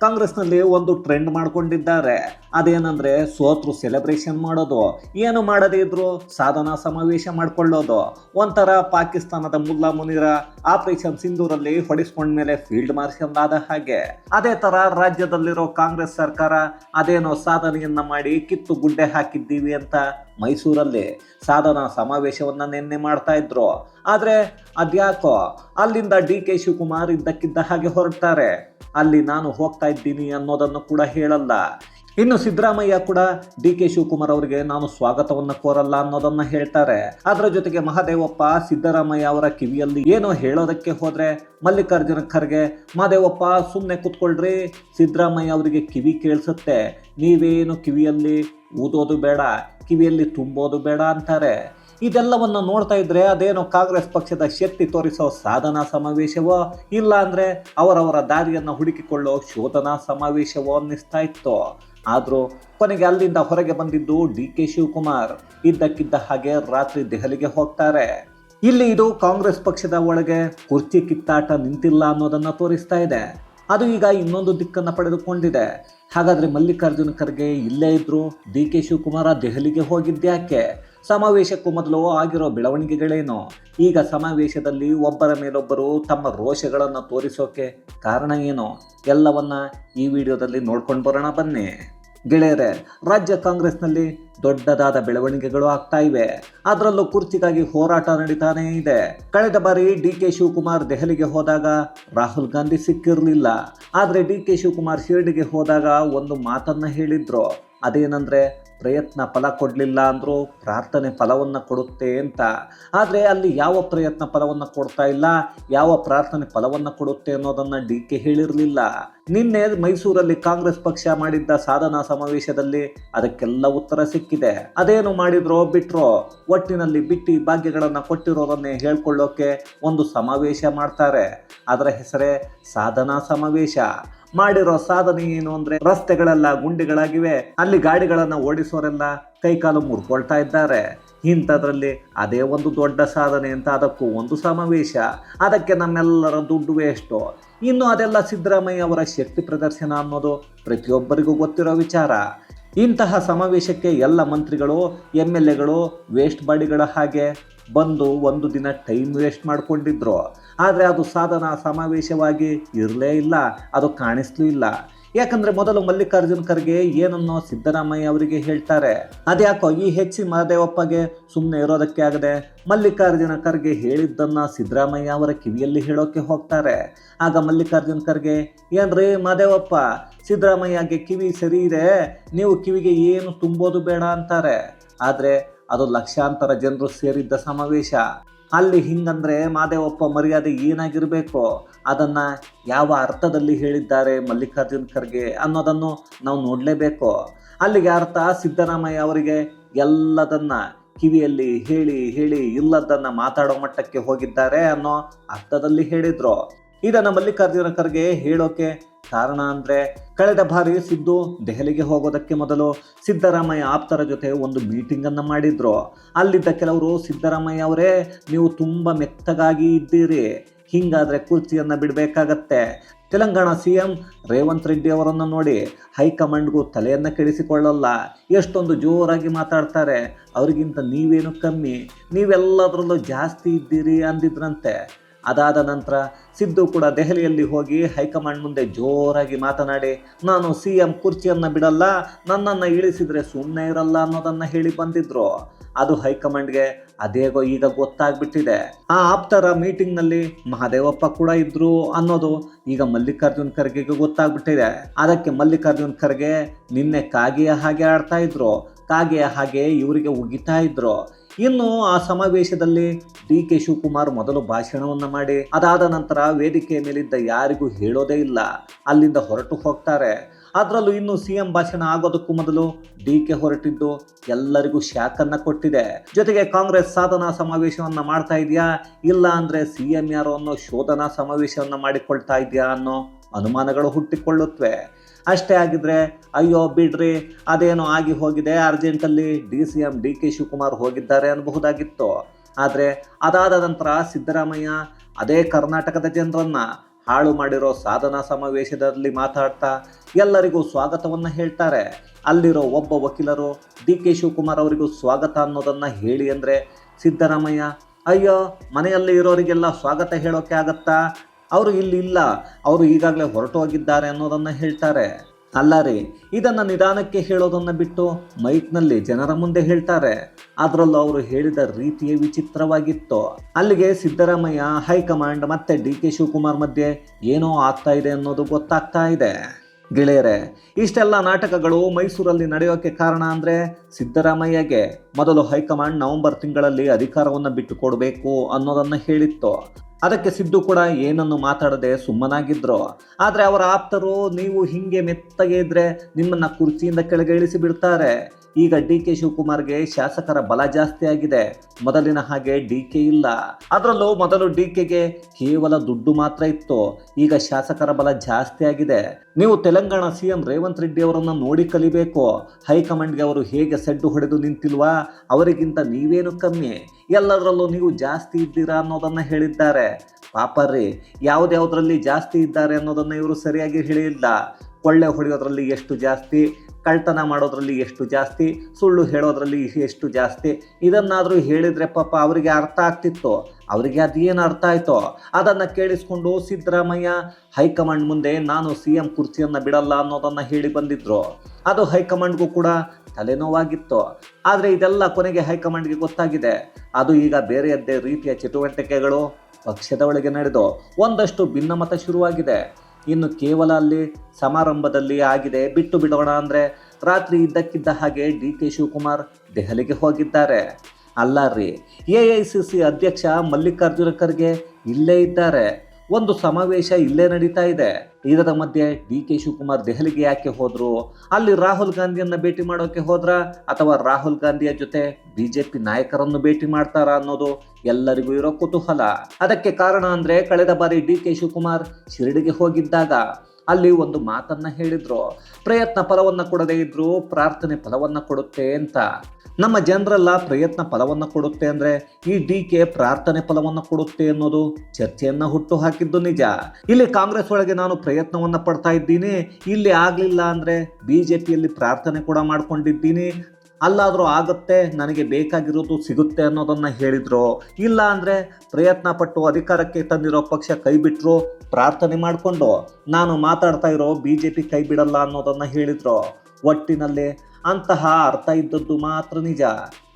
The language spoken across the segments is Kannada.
ಕಾಂಗ್ರೆಸ್ನಲ್ಲಿ ಒಂದು ಟ್ರೆಂಡ್ ಮಾಡ್ಕೊಂಡಿದ್ದಾರೆ. ಅದೇನಂದ್ರೆ ಸೋತ್ರು ಸೆಲೆಬ್ರೇಷನ್ ಮಾಡೋದು. ಏನು ಮಾಡದೇ ಇದ್ರು ಸಾಧನಾ ಸಮಾವೇಶ ಮಾಡ್ಕೊಳ್ಳೋದು. ಒಂಥರ ಪಾಕಿಸ್ತಾನದ ಮುಲ್ಲಾ ಮುನಿರ ಆಪರೇಷನ್ ಸಿಂಧೂರಲ್ಲಿ ಹೊಡಿಸ್ಕೊಂಡ್ಮೇಲೆ ಫೀಲ್ಡ್ ಮಾರ್ಷಲ್ ಆದ ಹಾಗೆ. ಅದೇ ತರ ರಾಜ್ಯದಲ್ಲಿರೋ ಕಾಂಗ್ರೆಸ್ ಸರ್ಕಾರ ಅದೇನೋ ಸಾಧನೆಯನ್ನ ಮಾಡಿ ಕಿತ್ತು ಗುಡ್ಡೆ ಹಾಕಿದ್ದೀವಿ ಅಂತ ಮೈಸೂರಲ್ಲಿ ಸಾಧನಾ ಸಮಾವೇಶವನ್ನ ನಿನ್ನೆ ಮಾಡ್ತಾ ಇದ್ರು. ಆದ್ರೆ ಅದ್ಯಾಕೋ ಅಲ್ಲಿಂದ ಡಿ ಕೆ ಶಿವಕುಮಾರ್ ಇದ್ದಕ್ಕಿದ್ದ ಹಾಗೆ ಹೊರಡ್ತಾರೆ. ಅಲ್ಲಿ ನಾನು ಹೋಗ್ತಾ ಇದ್ದೀನಿ ಅನ್ನೋದನ್ನು ಕೂಡ ಹೇಳಲ್ಲ. ಇನ್ನು ಸಿದ್ದರಾಮಯ್ಯ ಕೂಡ ಡಿ ಕೆ ಶಿವಕುಮಾರ್ ಅವರಿಗೆ ನಾನು ಸ್ವಾಗತವನ್ನ ಕೋರಲ್ಲ ಅನ್ನೋದನ್ನ ಹೇಳ್ತಾರೆ. ಅದರ ಜೊತೆಗೆ ಮಹಾದೇವಪ್ಪ, ಸಿದ್ದರಾಮಯ್ಯ ಅವರ ಕಿವಿಯಲ್ಲಿ ಏನೋ ಹೇಳೋದಕ್ಕೆ ಹೋದ್ರೆ ಮಲ್ಲಿಕಾರ್ಜುನ ಖರ್ಗೆ, ಮಹಾದೇವಪ್ಪ ಸುಮ್ಮನೆ ಕೂತ್ಕೊಳ್ರಿ, ಸಿದ್ದರಾಮಯ್ಯ ಅವರಿಗೆ ಕಿವಿ ಕೇಳಿಸುತ್ತೆ. ನೀವೇನು ಕಿವಿಯಲ್ಲಿ ಊದೋದು ಬೇಡ, ಕಿವಿಯಲ್ಲಿ ತುಂಬೋದು ಬೇಡ ಅಂತಾರೆ. ಇದೆಲ್ಲವನ್ನು ನೋಡ್ತಾ ಇದ್ರೆ ಅದೇನೋ ಕಾಂಗ್ರೆಸ್ ಪಕ್ಷದ ಶಕ್ತಿ ತೋರಿಸೋ ಸಾಧನಾ ಸಮಾವೇಶವೋ ಇಲ್ಲ ಅಂದ್ರೆ ಅವರವರ ದಾರಿಯನ್ನು ಹುಡುಕಿಕೊಳ್ಳೋ ಶೋಧನಾ ಸಮಾವೇಶವೋ ಅನ್ನಿಸ್ತಾ ಇತ್ತು. ಆದರೂ ಕೊನೆಗೆ ಅಲ್ಲಿಂದ ಹೊರಗೆ ಬಂದಿದ್ದು ಡಿ ಕೆ ಶಿವಕುಮಾರ್. ಇದ್ದಕ್ಕಿದ್ದ ಹಾಗೆ ರಾತ್ರಿ ದೆಹಲಿಗೆ ಹೋಗ್ತಾರೆ. ಇಲ್ಲಿ ಇದು ಕಾಂಗ್ರೆಸ್ ಪಕ್ಷದ ಒಳಗೆ ಕುರ್ಚಿ ಕಿತ್ತಾಟ ನಿಂತಿಲ್ಲ ಅನ್ನೋದನ್ನ ತೋರಿಸ್ತಾ ಇದೆ. ಅದು ಈಗ ಇನ್ನೊಂದು ದಿಕ್ಕನ್ನು ಪಡೆದುಕೊಂಡಿದೆ. ಹಾಗಾದ್ರೆ ಮಲ್ಲಿಕಾರ್ಜುನ ಖರ್ಗೆ ಇಲ್ಲೇ ಇದ್ರು, ಡಿ ಕೆ ಶಿವಕುಮಾರ ದೆಹಲಿಗೆ ಹೋಗಿದ್ದ್ಯಾಕೆ? ಸಮಾವೇಶಕ್ಕೂ ಮೊದಲು ಆಗಿರೋ ಬೆಳವಣಿಗೆಗಳೇನು? ಈಗ ಸಮಾವೇಶದಲ್ಲಿ ಒಬ್ಬರ ಮೇಲೊಬ್ಬರು ತಮ್ಮ ರೋಷಗಳನ್ನು ತೋರಿಸೋಕೆ ಕಾರಣ ಏನು? ಎಲ್ಲವನ್ನ ಈ ವಿಡಿಯೋದಲ್ಲಿ ನೋಡ್ಕೊಂಡು ಬರೋಣ ಬನ್ನಿ. ಗೆಳೆಯರೆ, ರಾಜ್ಯ ಕಾಂಗ್ರೆಸ್ನಲ್ಲಿ ದೊಡ್ಡದಾದ ಬೆಳವಣಿಗೆಗಳು ಆಗ್ತಾ ಇವೆ. ಅದರಲ್ಲೂ ಕುರ್ಚಿಗಾಗಿ ಹೋರಾಟ ನಡೀತಾನೇ ಇದೆ. ಕಳೆದ ಬಾರಿ ಡಿ ಕೆ ಶಿವಕುಮಾರ್ ದೆಹಲಿಗೆ ಹೋದಾಗ ರಾಹುಲ್ ಗಾಂಧಿ ಸಿಕ್ಕಿರಲಿಲ್ಲ. ಆದರೆ ಡಿ ಕೆ ಶಿವಕುಮಾರ್ ಶಿರ್ಡಿಗೆ ಹೋದಾಗ ಒಂದು ಮಾತನ್ನ ಹೇಳಿದ್ರು. ಅದೇನಂದ್ರೆ ಪ್ರಯತ್ನ ಫಲ ಕೊಡಲಿಲ್ಲ ಅಂದರೂ ಪ್ರಾರ್ಥನೆ ಫಲವನ್ನು ಕೊಡುತ್ತೆ ಅಂತ. ಆದರೆ ಅಲ್ಲಿ ಯಾವ ಪ್ರಯತ್ನ ಫಲವನ್ನು ಕೊಡ್ತಾ ಇಲ್ಲ, ಯಾವ ಪ್ರಾರ್ಥನೆ ಫಲವನ್ನು ಕೊಡುತ್ತೆ ಅನ್ನೋದನ್ನು ಡಿ ಕೆ ಹೇಳಿರಲಿಲ್ಲ. ನಿನ್ನೆ ಮೈಸೂರಲ್ಲಿ ಕಾಂಗ್ರೆಸ್ ಪಕ್ಷ ಮಾಡಿದ್ದ ಸಾಧನಾ ಸಮಾವೇಶದಲ್ಲಿ ಅದಕ್ಕೆಲ್ಲ ಉತ್ತರ ಸಿಕ್ಕಿದೆ. ಅದೇನು ಮಾಡಿದ್ರೋ ಬಿಟ್ರೋ, ಒಟ್ಟಿನಲ್ಲಿ ಬಿಟ್ಟಿ ಭಾಗ್ಯಗಳನ್ನು ಕೊಟ್ಟಿರೋದನ್ನೇ ಹೇಳ್ಕೊಳ್ಳೋಕೆ ಒಂದು ಸಮಾವೇಶ ಮಾಡ್ತಾರೆ. ಅದರ ಹೆಸರೇ ಸಾಧನಾ ಸಮಾವೇಶ. ಮಾಡಿರೋ ಸಾಧನೆ ಏನು ಅಂದ್ರೆ ರಸ್ತೆಗಳೆಲ್ಲ ಗುಂಡಿಗಳಾಗಿವೆ. ಅಲ್ಲಿ ಗಾಡಿಗಳನ್ನ ಓಡಿಸೋರೆಲ್ಲ ಕೈಕಾಲು ಮುರ್ಕೊಳ್ತಾ ಇದ್ದಾರೆ. ಇಂಥದ್ರಲ್ಲಿ ಅದೇ ಒಂದು ದೊಡ್ಡ ಸಾಧನೆ ಅಂತ ಅದಕ್ಕೂ ಒಂದು ಸಮಾವೇಶ. ಅದಕ್ಕೆ ನಮ್ಮೆಲ್ಲರ ದುಡ್ಡು ವೇಸ್ಟು ಇನ್ನು ಅದೆಲ್ಲ ಸಿದ್ದರಾಮಯ್ಯ ಅವರ ಶಕ್ತಿ ಪ್ರದರ್ಶನ ಅನ್ನೋದು ಪ್ರತಿಯೊಬ್ಬರಿಗೂ ಗೊತ್ತಿರೋ ವಿಚಾರ. ಇಂತಹ ಸಮಾವೇಶಕ್ಕೆ ಎಲ್ಲ ಮಂತ್ರಿಗಳು ಎಂ ಎಲ್ ಎಗಳು ವೇಸ್ಟ್ ಬಾಡಿಗಳ ಹಾಗೆ ಬಂದು ಒಂದು ದಿನ ಟೈಮ್ ವೇಸ್ಟ್ ಮಾಡಿಕೊಂಡಿದ್ರು. ಆದರೆ ಅದು ಸಾಧನ ಸಮಾವೇಶವಾಗಿ ಇರಲೇ ಇಲ್ಲ, ಅದು ಕಾಣಿಸ್ಲೂ ಇಲ್ಲ. ಯಾಕಂದ್ರೆ ಮೊದಲು ಮಲ್ಲಿಕಾರ್ಜುನ್ ಖರ್ಗೆ ಏನನ್ನೋ ಸಿದ್ದರಾಮಯ್ಯ ಅವರಿಗೆ ಹೇಳ್ತಾರೆ. ಅದ್ಯಾಕೋ ಈ ಹೆಚ್ಚಿ ಮಹದೇವಪ್ಪಗೆ ಸುಮ್ಮನೆ ಇರೋದಕ್ಕೆ ಆಗದೆ ಮಲ್ಲಿಕಾರ್ಜುನ ಖರ್ಗೆ ಹೇಳಿದ್ದನ್ನ ಸಿದ್ದರಾಮಯ್ಯ ಅವರ ಕಿವಿಯಲ್ಲಿ ಹೇಳೋಕೆ ಹೋಗ್ತಾರೆ. ಆಗ ಮಲ್ಲಿಕಾರ್ಜುನ್ ಖರ್ಗೆ, ಏನ್ರಿ ಮಹದೇವಪ್ಪ, ಸಿದ್ದರಾಮಯ್ಯಗೆ ಕಿವಿ ಸರಿ ಇದೆ, ನೀವು ಕಿವಿಗೆ ಏನು ತುಂಬೋದು ಬೇಡ ಅಂತಾರೆ. ಆದರೆ ಅದು ಲಕ್ಷಾಂತರ ಜನರು ಸೇರಿದ್ದ ಸಮಾವೇಶ. ಅಲ್ಲಿ ಹಿಂಗಂದ್ರೆ ಮಾದೇವಪ್ಪ ಮರ್ಯಾದೆ ಏನಾಗಿರಬೇಕು? ಅದನ್ನ ಯಾವ ಅರ್ಥದಲ್ಲಿ ಹೇಳಿದ್ದಾರೆ ಮಲ್ಲಿಕಾರ್ಜುನ್ ಖರ್ಗೆ ಅನ್ನೋದನ್ನು ನಾವು ನೋಡಲೇಬೇಕು. ಅಲ್ಲಿಗೆ ಅರ್ಥ ಸಿದ್ದರಾಮಯ್ಯ ಅವರಿಗೆ ಎಲ್ಲದನ್ನ ಕಿವಿಯಲ್ಲಿ ಹೇಳಿ ಹೇಳಿ ಇಲ್ಲದನ್ನ ಮಾತಾಡೋ ಮಟ್ಟಕ್ಕೆ ಹೋಗಿದ್ದಾರೆ ಅನ್ನೋ ಅರ್ಥದಲ್ಲಿ ಹೇಳಿದ್ರು. ಇದನ್ನ ಮಲ್ಲಿಕಾರ್ಜುನ ಖರ್ಗೆ ಹೇಳೋಕೆ ಕಾರಣ ಅಂದ್ರೆ ಕಳೆದ ಬಾರಿ ಸಿದ್ದು ದೆಹಲಿಗೆ ಹೋಗೋದಕ್ಕೆ ಮೊದಲು ಸಿದ್ದರಾಮಯ್ಯ ಆಪ್ತರ ಜೊತೆ ಒಂದು ಮೀಟಿಂಗ್ ಅನ್ನ ಮಾಡಿದ್ರು. ಅಲ್ಲಿದ್ದ ಕೆಲವರು ಸಿದ್ದರಾಮಯ್ಯ ಅವರೇ, ನೀವು ತುಂಬಾ ಮೆತ್ತಗಾಗಿ ಇದ್ದೀರಿ. ಹಿಂಗಾದ್ರೆ ಕುರ್ಚಿಯನ್ನ ಬಿಡಬೇಕಾಗತ್ತೆ. ತೆಲಂಗಾಣ ಸಿ ಎಂ ರೇವಂತ್ ರೆಡ್ಡಿ ಅವರನ್ನು ನೋಡಿ ಹೈಕಮಾಂಡ್ಗೂ ತಲೆಯನ್ನು ಕೆಡಿಸಿಕೊಳ್ಳಲ್ಲ. ಎಷ್ಟೊಂದು ಜೋರಾಗಿ ಮಾತಾಡ್ತಾರೆ. ಅವರಿಗಿಂತ ನೀವೇನು ಕಮ್ಮಿ? ನೀವೆಲ್ಲದರಲ್ಲೂ ಜಾಸ್ತಿ ಇದ್ದೀರಿ ಅಂದಿದ್ರಂತೆ. ಅದಾದ ನಂತರ ಸಿದ್ದು ಕೂಡ ದೆಹಲಿಯಲ್ಲಿ ಹೋಗಿ ಹೈಕಮಾಂಡ್ ಮುಂದೆ ಜೋರಾಗಿ ಮಾತನಾಡಿ, ನಾನು ಸಿ ಎಂ ಕುರ್ಚಿಯನ್ನು ಬಿಡಲ್ಲ, ನನ್ನನ್ನು ಇಳಿಸಿದರೆ ಸುಮ್ಮನೆ ಇರಲ್ಲ ಅನ್ನೋದನ್ನು ಹೇಳಿ ಬಂದಿದ್ರು. ಅದು ಹೈಕಮಾಂಡ್ಗೆ ಅದೇಗೋ ಈಗ ಗೊತ್ತಾಗ್ಬಿಟ್ಟಿದೆ. ಆ ಆಪ್ತರ ಮೀಟಿಂಗ್ನಲ್ಲಿ ಮಹಾದೇವಪ್ಪ ಕೂಡ ಇದ್ರು ಅನ್ನೋದು ಈಗ ಮಲ್ಲಿಕಾರ್ಜುನ್ ಖರ್ಗೆಗೆ ಗೊತ್ತಾಗ್ಬಿಟ್ಟಿದೆ. ಅದಕ್ಕೆ ಮಲ್ಲಿಕಾರ್ಜುನ್ ಖರ್ಗೆ ನಿನ್ನೆ ಕಾಗೆಯ ಹಾಗೆ ಆಡ್ತಾ ಇದ್ರು, ಕಾಗೆಯ ಹಾಗೆ ಇವರಿಗೆ ಉಗಿತಾ ಇದ್ರು. ಇನ್ನು ಆ ಸಮಾವೇಶದಲ್ಲಿ ಡಿ ಕೆ ಶಿವಕುಮಾರ್ ಮೊದಲು ಭಾಷಣವನ್ನ ಮಾಡಿ, ಅದಾದ ನಂತರ ವೇದಿಕೆಯ ಮೇಲಿದ್ದ ಯಾರಿಗೂ ಹೇಳೋದೇ ಇಲ್ಲ. ಅಲ್ಲಿಂದ ಹೊರಟು ಹೋಗ್ತಾರೆ. ಅದರಲ್ಲೂ ಇನ್ನು ಸಿ ಎಂ ಭಾಷಣ ಆಗೋದಕ್ಕೂ ಮೊದಲು ಡಿ ಕೆ ಹೊರಟಿದ್ದು ಎಲ್ಲರಿಗೂ ಶಾಕನ್ನ ಕೊಟ್ಟಿದೆ. ಜೊತೆಗೆ ಕಾಂಗ್ರೆಸ್ ಸಾಧನಾ ಸಮಾವೇಶವನ್ನ ಮಾಡ್ತಾ ಇದೆಯಾ? ಇಲ್ಲ ಅಂದ್ರೆ ಸಿ ಎಂ ಯಾರೋ ಅನ್ನೋ ಶೋಧನಾ ಸಮಾವೇಶವನ್ನ ಮಾಡಿಕೊಳ್ತಾ ಇದೆಯಾ ಅನ್ನೋ ಅನುಮಾನಗಳು ಹುಟ್ಟಿಕೊಳ್ಳುತ್ತವೆ ಅಷ್ಟೇ ಆಗಿದ್ರೆ ಅಯ್ಯೋ ಬಿಡ್ರಿ, ಅದೇನೋ ಆಗಿ ಹೋಗಿದೆ, ಅರ್ಜೆಂಟಲ್ಲಿ D C M, D K Shivakumar ಹೋಗಿದ್ದಾರೆ ಅನ್ನಬಹುದಾಗಿತ್ತು. ಆದರೆ ಅದಾದ ನಂತರ ಸಿದ್ದರಾಮಯ್ಯ ಅದೇ ಕರ್ನಾಟಕದ ಜನರನ್ನ ಹಾಳು ಮಾಡಿರೋ ಸಾಧನಾ ಸಮಾವೇಶದಲ್ಲಿ ಮಾತಾಡ್ತಾ ಎಲ್ಲರಿಗೂ ಸ್ವಾಗತವನ್ನು ಹೇಳ್ತಾರೆ. ಅಲ್ಲಿರೋ ಒಬ್ಬ ವಕೀಲರು ಡಿ ಕೆ ಶಿವಕುಮಾರ್ ಅವರಿಗೂ ಸ್ವಾಗತ ಅನ್ನೋದನ್ನು ಹೇಳಿ ಅಂದರೆ, ಸಿದ್ದರಾಮಯ್ಯ, ಅಯ್ಯೋ, ಮನೆಯಲ್ಲಿ ಇರೋರಿಗೆಲ್ಲ ಸ್ವಾಗತ ಹೇಳೋಕೆ ಆಗತ್ತಾ? ಅವರು ಇಲ್ಲಿ ಇಲ್ಲ. ಅವರು ಈಗಾಗಲೇ ಹೊರಟು ಹೋಗಿದ್ದಾರೆ ಅನ್ನೋದನ್ನ ಹೇಳ್ತಾರೆ. ಅಲ್ಲ ರೀ ಇದನ್ನು ನಿಧಾನಕ್ಕೆ ಹೇಳೋದನ್ನ ಬಿಟ್ಟು ಮೈಕ್ನಲ್ಲಿ ಜನರ ಮುಂದೆ ಹೇಳ್ತಾರೆ. ಅದರಲ್ಲೂ ಅವರು ಹೇಳಿದ ರೀತಿಯೇ ವಿಚಿತ್ರವಾಗಿತ್ತು. ಅಲ್ಲಿಗೆ ಸಿದ್ದರಾಮಯ್ಯ, ಹೈಕಮಾಂಡ್ ಮತ್ತೆ ಡಿ ಕೆ ಶಿವಕುಮಾರ್ ಮಧ್ಯೆ ಏನೋ ಆಗ್ತಾ ಇದೆ ಅನ್ನೋದು ಗೊತ್ತಾಗ್ತಾ ಇದೆ. ಗೆಳೆಯರೆ, ಇಷ್ಟೆಲ್ಲ ನಾಟಕಗಳು ಮೈಸೂರಲ್ಲಿ ನಡೆಯೋಕೆ ಕಾರಣ ಅಂದ್ರೆ ಸಿದ್ದರಾಮಯ್ಯಗೆ. ಮೊದಲು ಹೈಕಮಾಂಡ್ ನವೆಂಬರ್ ತಿಂಗಳಲ್ಲಿ ಅಧಿಕಾರವನ್ನು ಬಿಟ್ಟು ಕೊಡಬೇಕು ಅನ್ನೋದನ್ನ ಹೇಳಿತ್ತು. ಅದಕ್ಕೆ ಸಿದ್ದು ಕೂಡ ಏನನ್ನು ಮಾತಾಡದೆ ಸುಮ್ಮನಾಗಿದ್ರು, ಆದರೆ ಅವರ ಆಪ್ತರು ನೀವು ಹಿಂಗೆ ಮೆತ್ತಗೆ ಇದ್ರೆ ನಿಮ್ಮನ್ನ ಕುರ್ಚಿಯಿಂದ ಕೆಳಗೆ ಇಳಿಸಿ ಬಿಡ್ತಾರೆ. ಈಗ ಡಿ ಕೆ ಶಿವಕುಮಾರ್ಗೆ ಶಾಸಕರ ಬಲ ಜಾಸ್ತಿ ಆಗಿದೆ. ಮೊದಲಿನ ಹಾಗೆ ಡಿ ಕೆ ಇಲ್ಲ. ಅದರಲ್ಲೂ ಮೊದಲು ಡಿ ಕೆಗೆ ಕೇವಲ ದುಡ್ಡು ಮಾತ್ರ ಇತ್ತು. ಈಗ ಶಾಸಕರ ಬಲ ಜಾಸ್ತಿ ಆಗಿದೆ. ನೀವು ತೆಲಂಗಾಣ ಸಿಎಂ ರೇವಂತ್ ರೆಡ್ಡಿ ಅವರನ್ನ ನೋಡಿ ಕಲಿಬೇಕು. ಹೈಕಮಾಂಡ್ಗೆ ಅವರು ಹೇಗೆ ಸೆಡ್ಡು ಹೊಡೆದು ನಿಂತಿಲ್ವಾ? ಅವರಿಗಿಂತ ನೀವೇನು ಕಮ್ಮಿ? ಎಲ್ಲದರಲ್ಲೂ ನೀವು ಜಾಸ್ತಿ ಇದ್ದೀರಾ ಅನ್ನೋದನ್ನ ಹೇಳಿದ್ದಾರೆ. ಪಾಪ ರೀ, ಯಾವ್ದ್ಯಾವ್ದ್ರಲ್ಲಿ ಜಾಸ್ತಿ ಇದ್ದಾರೆ ಅನ್ನೋದನ್ನ ಇವರು ಸರಿಯಾಗಿ ಹೇಳಿಲ್ಲ. ಕೊಳ್ಳೆ ಹೊಡೆಯೋದ್ರಲ್ಲಿ ಎಷ್ಟು ಜಾಸ್ತಿ? ಕಳ್ತನ ಮಾಡೋದ್ರಲ್ಲಿ ಎಷ್ಟು ಜಾಸ್ತಿ, ಸುಳ್ಳು ಹೇಳೋದ್ರಲ್ಲಿ ಎಷ್ಟು ಜಾಸ್ತಿ. ಇದನ್ನಾದರೂ ಹೇಳಿದರೆ ಪಾಪ ಅವರಿಗೆ ಅರ್ಥ ಆಗ್ತಿತ್ತು. ಅವರಿಗೆ ಅದೇನು ಅರ್ಥ ಆಯಿತೋ? ಅದನ್ನು ಕೇಳಿಸ್ಕೊಂಡು ಸಿದ್ದರಾಮಯ್ಯ ಹೈಕಮಾಂಡ್ ಮುಂದೆ ನಾನು ಸಿ ಎಂ ಕುರ್ಚಿಯನ್ನು ಬಿಡಲ್ಲ ಅನ್ನೋದನ್ನು ಹೇಳಿ ಬಂದಿದ್ದರು ಅದು ಹೈಕಮಾಂಡ್ಗೂ ಕೂಡ ತಲೆನೋವಾಗಿತ್ತು. ಆದರೆ ಇದೆಲ್ಲ ಕೊನೆಗೆ ಹೈಕಮಾಂಡ್ಗೆ ಗೊತ್ತಾಗಿದೆ. ಅದು ಈಗ ಬೇರೆಯದ್ದೇ ರೀತಿಯ ಚಟುವಟಿಕೆಗಳು ಪಕ್ಷದ ಒಳಗೆ ನಡೆದು ಒಂದಷ್ಟು ಭಿನ್ನಮತ ಶುರುವಾಗಿದೆ. ಇನ್ನು ಕೇವಲ ಅಲ್ಲಿ ಸಮಾರಂಭದಲ್ಲಿ ಆಗಿದೆ. ಬಿಟ್ಟು ಬಿಡೋಣ ಅಂದರೆ ರಾತ್ರಿ ಇದ್ದಕ್ಕಿದ್ದ ಹಾಗೆ ಡಿ ಕೆ ಶಿವಕುಮಾರ್ ದೆಹಲಿಗೆ ಹೋಗಿದ್ದಾರೆ. ಅಲ್ಲ ರೀ, ಎ ಐ ಸಿ ಸಿ ಅಧ್ಯಕ್ಷ ಮಲ್ಲಿಕಾರ್ಜುನ ಖರ್ಗೆ ಇಲ್ಲೇ ಇದ್ದಾರೆ. ಒಂದು ಸಮಾವೇಶ ಇಲ್ಲೇ ನಡೀತಾ ಇದೆ. ಇದರ ಮಧ್ಯೆ ಡಿ ಕೆ ಶಿವಕುಮಾರ್ ದೆಹಲಿಗೆ ಯಾಕೆ ಹೋದ್ರು? ಅಲ್ಲಿ ರಾಹುಲ್ ಗಾಂಧಿಯನ್ನ ಭೇಟಿ ಮಾಡೋಕೆ ಹೋದ್ರ? ಅಥವಾ ರಾಹುಲ್ ಗಾಂಧಿಯ ಜೊತೆ ಬಿಜೆಪಿ ನಾಯಕರನ್ನು ಭೇಟಿ ಮಾಡ್ತಾರಾ ಅನ್ನೋದು ಎಲ್ಲರಿಗೂ ಇರೋ ಕುತೂಹಲ. ಅದಕ್ಕೆ ಕಾರಣ ಅಂದ್ರೆ ಕಳೆದ ಬಾರಿ ಡಿ ಕೆ ಶಿವಕುಮಾರ್ ಶಿರಡಿಗೆ ಹೋಗಿದ್ದಾಗ ಅಲ್ಲಿ ಒಂದು ಮಾತನ್ನ ಹೇಳಿದ್ರು. ಪ್ರಯತ್ನ ಫಲವನ್ನ ಕೊಡದೇ ಇದ್ರು ಪ್ರಾರ್ಥನೆ ಫಲವನ್ನ ಕೊಡುತ್ತೆ ಅಂತ. ನಮ್ಮ ಜನರೆಲ್ಲ ಪ್ರಯತ್ನ ಫಲವನ್ನು ಕೊಡುತ್ತೆ ಅಂದರೆ ಈ ಡಿ ಕೆ ಪ್ರಾರ್ಥನೆ ಫಲವನ್ನು ಕೊಡುತ್ತೆ ಅನ್ನೋದು ಚರ್ಚೆಯನ್ನು ಹುಟ್ಟು ಹಾಕಿದ್ದು ನಿಜ. ಇಲ್ಲಿ ಕಾಂಗ್ರೆಸ್ ಒಳಗೆ ನಾನು ಪ್ರಯತ್ನವನ್ನು ಪಡ್ತಾ ಇದ್ದೀನಿ. ಇಲ್ಲಿ ಆಗಲಿಲ್ಲ ಅಂದರೆ ಬಿ ಜೆ ಪಿಯಲ್ಲಿ ಪ್ರಾರ್ಥನೆ ಕೂಡ ಮಾಡ್ಕೊಂಡಿದ್ದೀನಿ. ಅಲ್ಲಾದರೂ ಆಗುತ್ತೆ, ನನಗೆ ಬೇಕಾಗಿರೋದು ಸಿಗುತ್ತೆ ಅನ್ನೋದನ್ನು ಹೇಳಿದರು. ಇಲ್ಲ ಅಂದರೆ ಪ್ರಯತ್ನ ಪಟ್ಟು ಅಧಿಕಾರಕ್ಕೆ ತಂದಿರೋ ಪಕ್ಷ ಕೈಬಿಟ್ರು ಪ್ರಾರ್ಥನೆ ಮಾಡಿಕೊಂಡು. ನಾನು ಮಾತಾಡ್ತಾ ಇರೋ ಬಿ ಜೆ ಪಿ ಕೈ ಬಿಡಲ್ಲ ಅನ್ನೋದನ್ನು ಹೇಳಿದ್ರು. ಒಟ್ಟಿನಲ್ಲಿ ಅಂತಹ ಅರ್ಥ ಇದ್ದದ್ದು ಮಾತ್ರ ನಿಜ.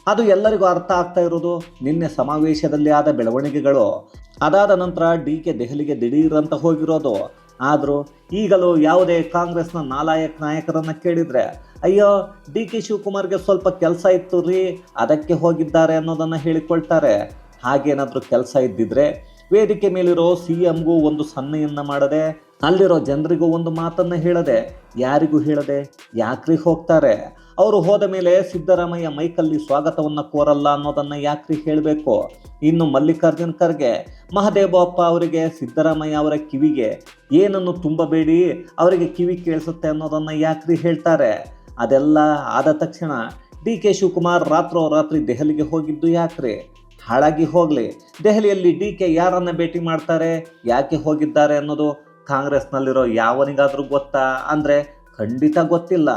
ಅದು ಎಲ್ಲರಿಗೂ ಅರ್ಥ ಆಗ್ತಾ ಇರೋದು ನಿನ್ನೆ ಸಮಾವೇಶದಲ್ಲಿ ಆದ ಬೆಳವಣಿಗೆಗಳು. ಅದಾದ ನಂತರ ಡಿ ಕೆ ದೆಹಲಿಗೆ ದಿಢೀರಂತ ಹೋಗಿರೋದು. ಆದರೂ ಈಗಲೂ ಯಾವುದೇ ಕಾಂಗ್ರೆಸ್ನ ನಾಲಾಯಕ್ ನಾಯಕರನ್ನು ಕೇಳಿದರೆ, ಅಯ್ಯೋ, ಡಿ ಕೆ ಶಿವಕುಮಾರ್ಗೆ ಸ್ವಲ್ಪ ಕೆಲಸ ಇತ್ತು ರೀ, ಅದಕ್ಕೆ ಹೋಗಿದ್ದಾರೆ ಅನ್ನೋದನ್ನು ಹೇಳಿಕೊಳ್ತಾರೆ. ಹಾಗೇನಾದರೂ ಕೆಲಸ ಇದ್ದಿದ್ರೆ ವೇದಿಕೆ ಮೇಲಿರೋ ಸಿ ಎಂಗೂ ಒಂದು ಸನ್ನೆಯನ್ನ ಮಾಡದೆ, ಅಲ್ಲಿರೋ ಜನರಿಗೂ ಒಂದು ಮಾತನ್ನ ಹೇಳದೆ, ಯಾರಿಗೂ ಹೇಳದೆ ಯಾಕ್ರಿ ಹೋಗ್ತಾರೆ? ಅವರು ಹೋದ ಮೇಲೆ ಸಿದ್ದರಾಮಯ್ಯ ಮೈಕಲ್ಲಿ ಸ್ವಾಗತವನ್ನ ಕೋರಲ್ಲ ಅನ್ನೋದನ್ನ ಯಾಕ್ರಿ ಹೇಳಬೇಕು? ಇನ್ನು ಮಲ್ಲಿಕಾರ್ಜುನ್ ಖರ್ಗೆ ಮಹದೇವಪ್ಪ ಅವರಿಗೆ, ಸಿದ್ದರಾಮಯ್ಯ ಅವರ ಕಿವಿಗೆ ಏನನ್ನು ತುಂಬಬೇಡಿ, ಅವರಿಗೆ ಕಿವಿ ಕೇಳಿಸುತ್ತೆ ಅನ್ನೋದನ್ನ ಯಾಕ್ರಿ ಹೇಳ್ತಾರೆ? ಅದೆಲ್ಲ ಆದ ತಕ್ಷಣ ಡಿ ಕೆ ಶಿವಕುಮಾರ್ ರಾತ್ರೋರಾತ್ರಿ ದೆಹಲಿಗೆ ಹೋಗಿದ್ದು ಯಾಕ್ರಿ? ಹಾಳಾಗಿ ಹೋಗಲಿ. ದೆಹಲಿಯಲ್ಲಿ ಡಿ ಕೆ ಯಾರನ್ನು ಭೇಟಿ ಮಾಡ್ತಾರೆ? ಯಾಕೆ ಹೋಗಿದ್ದಾರೆ ಅನ್ನೋದು ಕಾಂಗ್ರೆಸ್ನಲ್ಲಿರೋ ಯಾವನಿಗಾದರೂ ಗೊತ್ತಾ? ಅಂದರೆ ಖಂಡಿತ ಗೊತ್ತಿಲ್ಲ.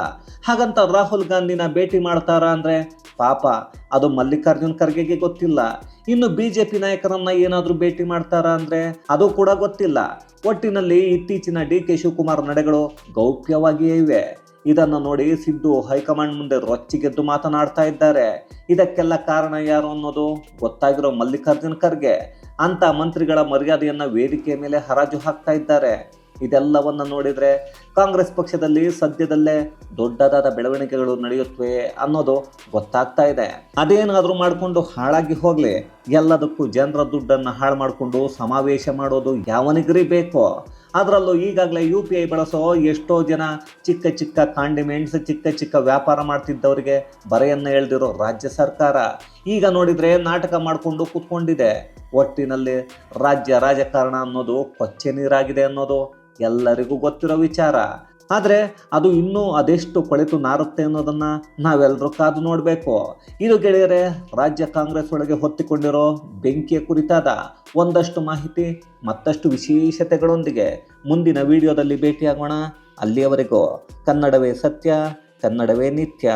ಹಾಗಂತ ರಾಹುಲ್ ಗಾಂಧಿನ ಭೇಟಿ ಮಾಡ್ತಾರ ಅಂದರೆ? ಪಾಪ, ಅದು ಮಲ್ಲಿಕಾರ್ಜುನ್ ಖರ್ಗೆಗೆ ಗೊತ್ತಿಲ್ಲ. ಇನ್ನು ಬಿ ಜೆ ಪಿ ನಾಯಕರನ್ನ ಏನಾದರೂ ಭೇಟಿ ಮಾಡ್ತಾರ ಅಂದರೆ? ಅದು ಕೂಡ ಗೊತ್ತಿಲ್ಲ. ಒಟ್ಟಿನಲ್ಲಿ ಇತ್ತೀಚಿನ ಡಿ ಕೆ ಶಿವಕುಮಾರ್ ನಡೆಗಳು ಗೌಪ್ಯವಾಗಿಯೇ ಇವೆ. ಇದನ್ನು ನೋಡಿ ಸಿದ್ದು ಹೈಕಮಾಂಡ್ ಮುಂದೆ ರೊಚ್ಚಿಗೆದ್ದು ಮಾತನಾಡ್ತಾ ಇದ್ದಾರೆ. ಇದಕ್ಕೆಲ್ಲ ಕಾರಣ ಯಾರು ಅನ್ನೋದು ಗೊತ್ತಾಗಿರೋ ಮಲ್ಲಿಕಾರ್ಜುನ್ ಖರ್ಗೆ. ಅಂತ ಮಂತ್ರಿಗಳ ಮರ್ಯಾದೆಯನ್ನ ವೇದಿಕೆಯ ಮೇಲೆ ಹರಾಜು ಹಾಕ್ತಾ ಇದ್ದಾರೆ. ಇದೆಲ್ಲವನ್ನ ನೋಡಿದ್ರೆ ಕಾಂಗ್ರೆಸ್ ಪಕ್ಷದಲ್ಲಿ ಸದ್ಯದಲ್ಲೇ ದೊಡ್ಡದಾದ ಬೆಳವಣಿಗೆಗಳು ನಡೆಯುತ್ತವೆ ಅನ್ನೋದು ಗೊತ್ತಾಗ್ತಾ ಇದೆ. ಅದೇನಾದರೂ ಮಾಡಿಕೊಂಡು ಹಾಳಾಗಿ ಹೋಗ್ಲಿ. ಎಲ್ಲದಕ್ಕೂ ಜನರ ದುಡ್ಡನ್ನು ಹಾಳು ಮಾಡಿಕೊಂಡು ಸಮಾವೇಶ ಮಾಡೋದು ಯಾವನಿಗ್ರಿ ಬೇಕೋ? ಅದರಲ್ಲೂ ಈಗಾಗಲೇ ಯು ಪಿ ಐ ಬಳಸೋ ಎಷ್ಟೋ ಜನ ಚಿಕ್ಕ ಚಿಕ್ಕ ಕಾಂಡಿಮೆಂಟ್ಸ್ ಚಿಕ್ಕ ಚಿಕ್ಕ ವ್ಯಾಪಾರ ಮಾಡ್ತಿದ್ದವರಿಗೆ ಬರೆಯನ್ನು ಎಳೆದಿರೋ ರಾಜ್ಯ ಸರ್ಕಾರ. ಈಗ ನೋಡಿದರೆ ನಾಟಕ ಮಾಡಿಕೊಂಡು ಕೂತ್ಕೊಂಡಿದೆ. ಒಟ್ಟಿನಲ್ಲಿ ರಾಜ್ಯ ರಾಜಕಾರಣ ಅನ್ನೋದು ಕೊಚ್ಚೆ ನೀರಾಗಿದೆ ಅನ್ನೋದು ಎಲ್ಲರಿಗೂ ಗೊತ್ತಿರೋ ವಿಚಾರ. ಆದರೆ ಅದು ಇನ್ನೂ ಅದೆಷ್ಟು ಕೊಳೆತು ನಾರುತ್ತೆ ಅನ್ನೋದನ್ನು ನಾವೆಲ್ಲರೂ ಕಾದು ನೋಡಬೇಕು. ಇದು ಗೆಳೆಯರೆ, ರಾಜ್ಯ ಕಾಂಗ್ರೆಸ್ ಒಳಗೆ ಹೊತ್ತಿಕೊಂಡಿರೋ ಬೆಂಕಿಯ ಕುರಿತಾದ ಒಂದಷ್ಟು ಮಾಹಿತಿ, ಮತ್ತಷ್ಟು ವಿಶೇಷತೆಗಳೊಂದಿಗೆ ಮುಂದಿನ ವಿಡಿಯೋದಲ್ಲಿ ಭೇಟಿಯಾಗೋಣ. ಅಲ್ಲಿಯವರೆಗೂ ಕನ್ನಡವೇ ಸತ್ಯ, ಕನ್ನಡವೇ ನಿತ್ಯ.